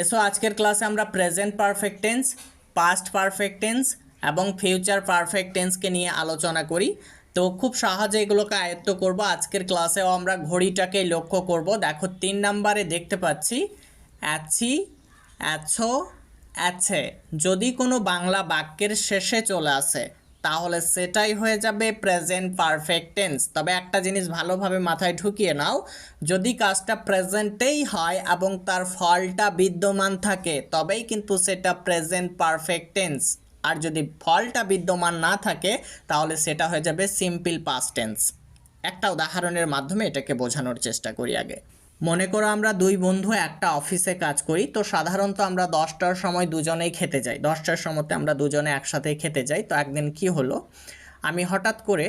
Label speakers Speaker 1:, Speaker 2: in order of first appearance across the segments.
Speaker 1: এসো আজকের ক্লাসে আমরা present perfect tense past perfect tense এবং ফিউচার পারফেক্ট টেন্সকে নিয়ে আলোচনা করি। তো খুব সহজে এগুলোকে আয়ত্ত করব। আজকের ক্লাসেও আমরা ঘড়িটাকে লক্ষ্য করব। দেখো, তিন নাম্বারে দেখতে পাচ্ছি অ্যাছি অ্যাছো, অ্যাছে। যদি কোনো বাংলা বাক্যের শেষে চলে আসে তাহলে সেটাই হয়ে যাবে প্রেজেন্ট পারফেক্ট টেন্স তবে একটা জিনিস ভালোভাবে মাথায় ঢুকিয়ে নাও, যদি কাজটা প্রেজেন্টেই হয় এবং তার ফলটা বিদ্যমান থাকে, তবেই কিন্তু সেটা প্রেজেন্ট পারফেক্ট টেন্স আর যদি ফলটা বিদ্যমান না থাকে, তাহলে সেটা হয়ে যাবে সিম্পল পাস্ট টেন্স একটা উদাহরণের মাধ্যমে এটাকে বোঝানোর চেষ্টা করি আগে। মনে করো আমরা দুই বন্ধু একটা অফিসে কাজ করি, তো সাধারণত আমরা দশটার সময় দুজনেই খেতে যাই। দশটার সময়তে আমরা দুজনে একসাথে খেতে যাই। তো একদিন কি হলো, আমি হঠাৎ করে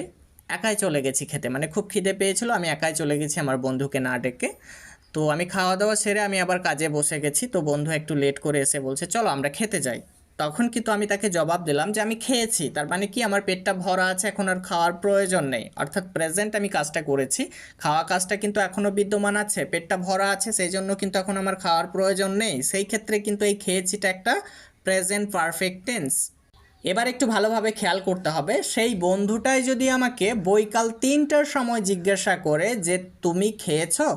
Speaker 1: একাই চলে গেছি খেতে। মানে খুব খিদে পেয়েছিল, আমি একাই চলে গেছি আমার বন্ধুকে না ডেকে। তো আমি খাওয়া দাওয়া সেরে আমি আবার কাজে বসে গেছি, তো বন্ধু একটু লেট করে এসে বলছে, চলো আমরা খেতে যাই। তখন কিন্তু আমি তাকে জবাব দিলাম যে আমি খেয়েছি। তার মানে কি? আমার পেটটা ভরা আছে, এখন আর খাওয়ার প্রয়োজন নেই। অর্থাৎ প্রেজেন্ট আমি কাজটা করেছি। খাওয়া কাজটা কিন্তু এখনও বিদ্যমান আছে, পেটটা ভরা আছে সেই জন্য কিন্তু এখন আমার খাওয়ার প্রয়োজন নেই। সেই ক্ষেত্রে কিন্তু এই খেয়েছিটা একটা প্রেজেন্ট পারফেক্ট টেন্স এবার একটু ভালোভাবে খেয়াল করতে হবে, সেই বন্ধুটাই যদি আমাকে বৈকাল তিনটার সময় জিজ্ঞাসা করে যে, তুমি খেয়েছো?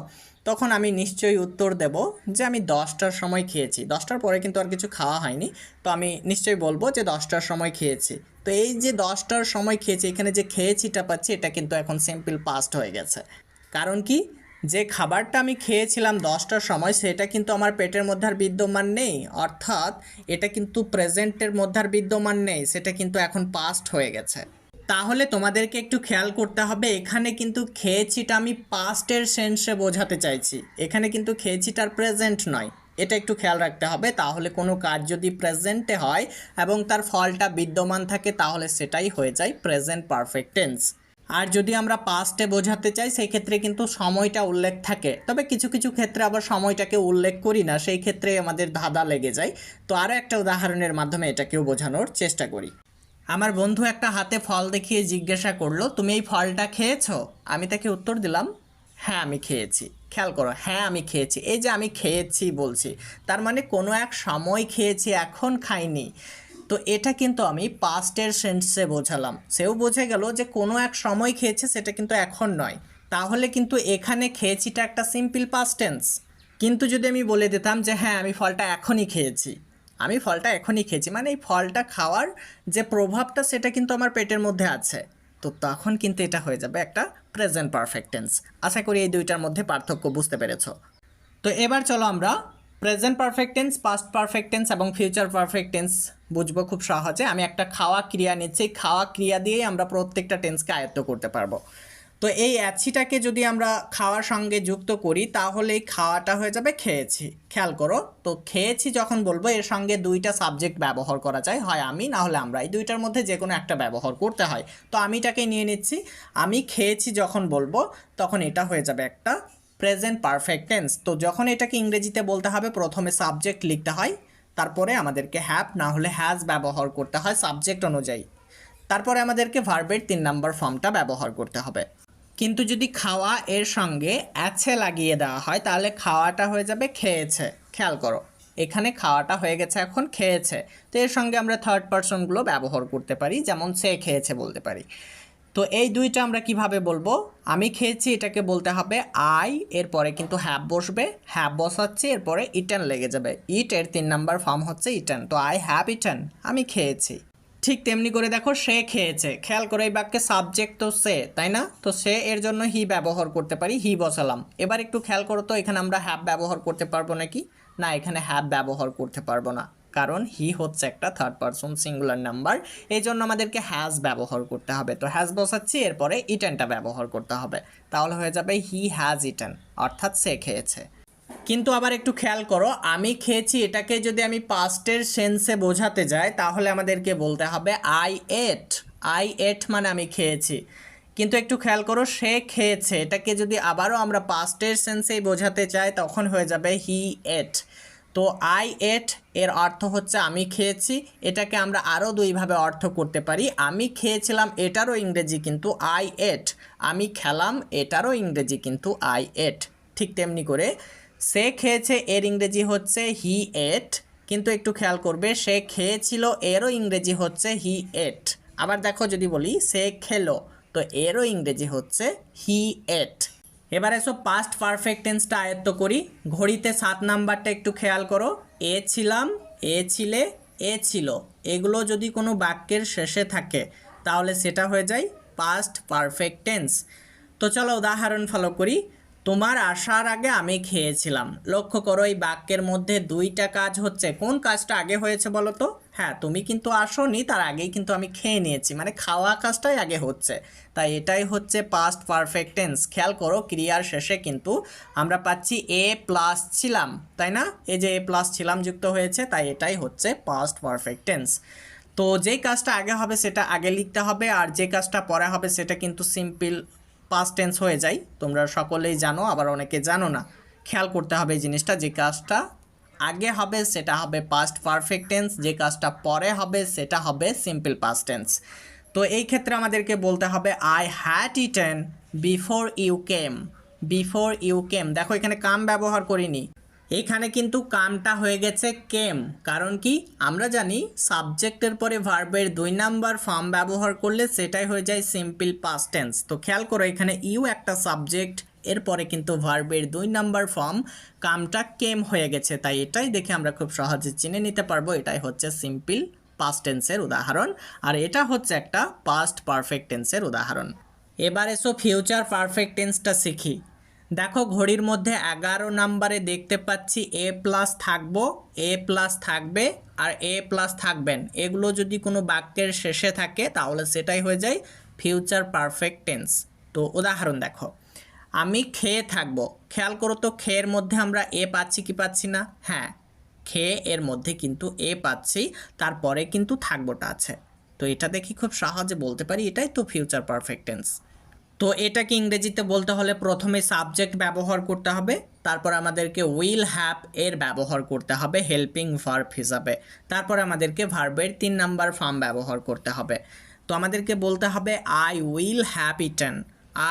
Speaker 1: তখন আমি নিশ্চয়ই উত্তর দেব যে আমি দশটার সময় খেয়েছি। দশটার পরে কিন্তু আর কিছু খাওয়া হয়নি। তো আমি নিশ্চয়ই বলব যে দশটার সময় খেয়েছি। তো এই যে দশটার সময় খেয়েছি, এখানে যে খেয়েছিটা পাচ্ছি, এটা কিন্তু এখন সিম্পল পাস্ট হয়ে গেছে। কারণ কি? যে খাবারটা আমি খেয়েছিলাম দশটার সময়, সেটা কিন্তু আমার পেটের মধ্যে আর বিদ্যমান নেই। অর্থাৎ এটা কিন্তু প্রেজেন্টের মধ্যে আর বিদ্যমান নেই। সেটা কিন্তু এখন পাস্ট হয়ে গেছে। তাহলে তোমাদেরকে একটু খেয়াল করতে হবে, এখানে কিন্তু খেয়েছিটা আমি পাস্টের সেন্সে বোঝাতে চাইছি। এখানে কিন্তু খেয়েছিটার প্রেজেন্ট নয়। এটা একটু খেয়াল রাখতে হবে, তাহলে কোনো কাজ যদি প্রেজেন্টে হয় এবং তার ফলটা বিদ্যমান থাকে, তাহলে সেটাই হয়ে যায় প্রেজেন্ট পারফেক্ট টেন্স আর যদি আমরা পাস্টে বোঝাতে চাই সেই ক্ষেত্রে কিন্তু সময়টা উল্লেখ থাকে। তবে কিছু কিছু ক্ষেত্রে আবার সময়টাকে উল্লেখ করি না, সেই ক্ষেত্রে আমাদের ধাঁধা লেগে যায়। তো আরও একটা উদাহরণের মাধ্যমে এটাকেও বোঝানোর চেষ্টা করি। আমার বন্ধু একটা হাতে ফল দেখিয়ে জিজ্ঞাসা করল, তুমি এই ফলটা খেয়েছো? আমি তাকে উত্তর দিলাম হ্যাঁ আমি খেয়েছি। খেয়াল করো হ্যাঁ আমি খেয়েছি। এই যে আমি খেয়েছি বলছি, তার মানে কোনো এক সময় খেয়েছি, এখন খাইনি। তো এটা কিন্তু আমি পাস্টের সেন্সে বোঝালাম। সেও বুঝে গেল যে কোনো এক সময় খেয়েছে, সেটা কিন্তু এখন নয়। তাহলে কিন্তু এখানে খেয়েছিটা একটা সিম্পল পাস্ট টেন্স কিন্তু যদি আমি বলে দিতাম যে হ্যাঁ আমি ফলটা এখনই খেয়েছি। আমি ফলটা এখনই খেয়েছি। মানে এই ফলটা খাওয়ার যে প্রভাবটা সেটা কিন্তু আমার পেটের মধ্যে আছে। তো তখন কিন্তু এটা হয়ে যাবে একটা প্রেজেন্ট পারফেক্টেন্স আশা করি এই দুইটার মধ্যে পার্থক্য বুঝতে পেরেছ। তো এবার চলো আমরা প্রেজেন্ট পারফেক্টেন্স পাস্ট পারফেক্টেন্স এবং ফিউচার পারফেক্ট টেন্স বুঝব খুব সহজে। আমি একটা খাওয়া ক্রিয়া নিচ্ছি। খাওয়া ক্রিয়া দিয়েই আমরা প্রত্যেকটা টেন্সকে আয়ত্ত করতে পারব। তো এই অ্যাচিটাকে যদি আমরা খাওয়ার সঙ্গে যুক্ত করি, তাহলে খাওয়াটা হয়ে যাবে খেয়েছি। খেয়াল করো, তো খেয়েছি যখন বলব, এর সঙ্গে দুইটা সাবজেক্ট ব্যবহার করা যায়। হয় আমি, না হলে আমরা। এই দুইটার মধ্যে যে কোনো একটা ব্যবহার করতে হয়। তো আমি আমিটাকে নিয়ে নিচ্ছি। আমি খেয়েছি যখন বলব, তখন এটা হয়ে যাবে একটা প্রেজেন্ট পারফেক্ট টেন্স তো যখন এটাকে ইংরেজিতে বলতে হবে, প্রথমে সাবজেক্ট লিখতে হয়। তারপরে আমাদেরকে হ্যাপ না হলে হ্যাজ ব্যবহার করতে হয় সাবজেক্ট অনুযায়ী। তারপরে আমাদেরকে ভার্বের তিন নাম্বার ফর্মটা ব্যবহার করতে হবে। কিন্তু যদি খাওয়া এর সঙ্গে আছে লাগিয়ে দেওয়া হয়, তাহলে খাওয়াটা হয়ে যাবে খেয়েছে। খেয়াল করো, এখানে খাওয়াটা হয়ে গেছে, এখন খেয়েছে। তো এর সঙ্গে আমরা থার্ড পার্সনগুলো ব্যবহার করতে পারি, যেমন সে খেয়েছে বলতে পারি। তো এই দুইটা আমরা কীভাবে বলব? আমি খেয়েছি, এটাকে বলতে হবে আই এরপরে কিন্তু হ্যাব বসবে। হ্যাব বসাচ্ছে, এরপরে ইটেন লেগে যাবে। ইট এর তিন নাম্বার ফর্ম হচ্ছে ইটেন তো আই হ্যাভ ইটেন আমি খেয়েছি। ঠিক তেমনি করে দেখো সে খেয়েছে। খেয়াল করে এই বাক্যে সাবজেক্ট তো সে, তাই না? তো সে এর জন্য হি ব্যবহার করতে পারি হি বসালাম। এবার একটু খেয়াল করো তো, এখানে আমরা হ্যাপ ব্যবহার করতে পারব নাকি? না, এখানে হ্যাপ ব্যবহার করতে পারব না। কারণ হি হচ্ছে একটা থার্ড পারসন সিঙ্গুলার নাম্বার এই জন্য আমাদেরকে হ্যাজ ব্যবহার করতে হবে। তো হ্যাজ বসাচ্ছি, এরপরে ইটেনটা ব্যবহার করতে হবে। তাহলে হয়ে যাবে হি হ্যাজ ইটেন অর্থাৎ সে খেয়েছে। কিন্তু আবার একটু খেয়াল করো, আমি খেয়েছি এটাকে যদি আমি পাস্টের সেন্সে বোঝাতে যাই, তাহলে আমাদেরকে বলতে হবে আই এট আই এট মানে আমি খেয়েছি। কিন্তু একটু খেয়াল করো, সে খেয়েছে, এটাকে যদি আবারও আমরা পাস্টের সেন্সেই বোঝাতে চাই, তখন হয়ে যাবে হি এট তো আই এট এর অর্থ হচ্ছে আমি খেয়েছি, এটাকে আমরা আরও দুইভাবে অর্থ করতে পারি, আমি খেয়েছিলাম, এটারও ইংরেজি কিন্তু আই এট আমি খেলাম, এটারও ইংরেজি কিন্তু আই এট ঠিক তেমনি করে সে খেয়েছে এর ইংরেজি হচ্ছে হি এট, কিন্তু একটু খেয়াল করবে, সে খেয়েছিল এরও ইংরেজি হচ্ছে হি এট। আবার দেখো যদি বলি, সে খেলো, তো এরও ইংরেজি হচ্ছে হি এট। এবার এসো পাস্ট পারফেক্ট টেন্সটা আয়ত্ত করি। ঘড়িতে সাত নাম্বারটা একটু খেয়াল করো। এ ছিলাম, এ ছিলে, এ ছিল। এগুলো যদি কোনো বাক্যের শেষে থাকে, তাহলে সেটা হয়ে যায় পাস্ট পারফেক্ট টেন্স তো চলো উদাহরণ ফলো করি। তোমার আসার আগে আমি খেয়েছিলাম। লক্ষ্য করো, এই বাক্যের মধ্যে দুইটা কাজ হচ্ছে। কোন কাজটা আগে হয়েছে বলো তো? হ্যাঁ তুমি কিন্তু আসোনি, তার আগেই কিন্তু আমি খেয়ে নিয়েছি। মানে খাওয়া কাজটাই আগে হচ্ছে। তাই এটাই হচ্ছে পাস্ট পারফেক্ট টেন্স খেয়াল করো, ক্রিয়ার শেষে কিন্তু আমরা পাচ্ছি এ প্লাস ছিলাম, তাই না? এই যে এ প্লাস ছিলাম যুক্ত হয়েছে, তাই এটাই হচ্ছে পাস্ট পারফেক্ট টেন্স তো যেই কাজটা আগে হবে, সেটা আগে লিখতে হবে, আর যে কাজটা পরে হবে, সেটা কিন্তু সিম্পল পাস্ট টেন্স হয়ে যায়, তোমরা সকলেই জানো, আবার অনেকে জানো না। খেয়াল করতে হবে এই জিনিসটা, যে কাজটা আগে হবে, সেটা হবে পাস্ট পারফেক্ট টেন্স যে কাজটা পরে হবে, সেটা হবে সিম্পল পাস্ট টেন্স তো এই ক্ষেত্রে আমাদেরকে বলতে হবে I had eaten before you came before you came দেখো, এখানে কাম ব্যবহার করিনি। এখানে কিন্তু কামটা হয়ে গেছে কেম। কারণ কি? আমরা জানি সাবজেক্টের পরে ভার্বের দুই নাম্বার ফর্ম ব্যবহার করলে সেটাই হয়ে যায় সিম্পল পাস্ট টেন্স। তো খেয়াল করো এখানে ইউ একটা সাবজেক্ট, এরপরে কিন্তু ভার্বের দুই নাম্বার ফর্ম, কামটা কেম হয়ে গেছে। তাই এটাই দেখে আমরা খুব সহজে চিনে নিতে পারব। এটাই হচ্ছে সিম্পল পাস্ট টেন্সের উদাহরণ। আর এটা হচ্ছে একটা পাস্ট পারফেক্ট টেন্সের উদাহরণ। এবার এসো ফিউচার পারফেক্ট টেন্সটা শিখি। দেখো ঘড়ির মধ্যে এগারো নাম্বারে দেখতে পাচ্ছি এ প্লাস থাকব এ প্লাস থাকবে আর এ প্লাস থাকবেন। এগুলো যদি কোনো বাক্যের শেষে থাকে তাহলে সেটাই হয়ে যায় ফিউচার পারফেক্ট টেন্স তো উদাহরণ দেখো, আমি খেয়ে থাকব। খেয়াল করো তো খেয়ের মধ্যে আমরা এ পাচ্ছি কি পাচ্ছি না? হ্যাঁ খেয়ে এর মধ্যে কিন্তু এ পাচ্ছি, তারপরে কিন্তু থাকবোটা আছে। তো এটা দেখি খুব সহজে বলতে পারি, এটাই তো ফিউচার পারফেক্ট টেন্স তো এটাকে ইংরেজিতে বলতে হলে প্রথমে সাবজেক্ট ব্যবহার করতে হবে, তারপর আমাদেরকে উইল হ্যাপ এর ব্যবহার করতে হবে হেল্পিং ভার্ব হিসাবে। তারপর আমাদেরকে ভার্বের তিন নাম্বার ফর্ম ব্যবহার করতে হবে। তো আমাদেরকে বলতে হবে I will have eaten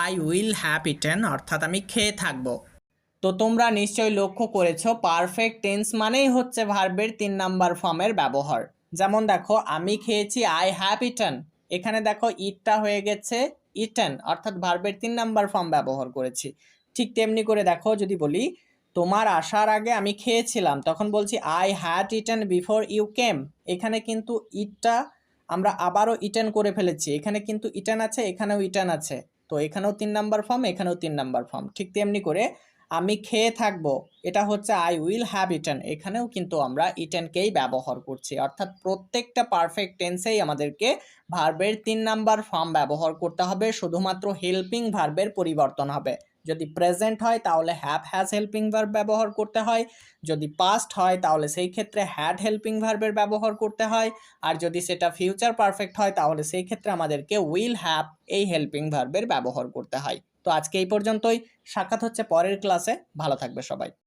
Speaker 1: I will have eaten অর্থাৎ আমি খেয়ে থাকব। তো তোমরা নিশ্চয়ই লক্ষ্য করেছ পারফেক্ট টেন্স মানেই হচ্ছে ভার্বের তিন নাম্বার ফর্মের ব্যবহার। যেমন দেখো, আমি খেয়েছি আই হ্যাভ ইটেন এখানে দেখো ইটটা হয়ে গেছে। ইটেন অর্থাৎ ভার্বের তিন নাম্বার ফর্ম ব্যবহার করেছি। ঠিক তেমনি করে দেখো, যদি বলি, তোমার আসার আগে আমি খেয়েছিলাম, তখন বলছি I had eaten before you came এখানে কিন্তু ইটটা আমরা আবারও ইটেন করে ফেলেছি। এখানে কিন্তু ইটেন আছে, এখানেও ইটেন আছে। তো এখানেও তিন নাম্বার ফর্ম এখানেও তিন নাম্বার ফর্ম ঠিক তেমনি করে আমি খেয়ে থাকব। এটা হচ্ছে আই উইল হ্যাভ ইটেন এখানেও কিন্তু আমরা ইটেনকেই ব্যবহার করছি। অর্থাৎ প্রত্যেকটা পারফেক্ট টেন্সেই আমাদেরকে ভার্বের তিন নাম্বার ফর্ম ব্যবহার করতে হবে। শুধুমাত্র হেল্পিং ভার্বের পরিবর্তন হবে। যদি প্রেজেন্ট হয়, তাহলে হ্যাভ হ্যাজ হেল্পিং ভার্ব ব্যবহার করতে হয়। যদি পাস্ট হয়, তাহলে সেই ক্ষেত্রে হ্যাড হেল্পিং ভার্বের ব্যবহার করতে হয়। আর যদি সেটা ফিউচার পারফেক্ট হয়, তাহলে সেই ক্ষেত্রে আমাদেরকে উইল হ্যাভ এই হেল্পিং ভার্বের ব্যবহার করতে হয়। তো আজকে এই পর্যন্তই। সাক্ষাৎ হচ্ছে পরের ক্লাসে ভালো থাকবে সবাই।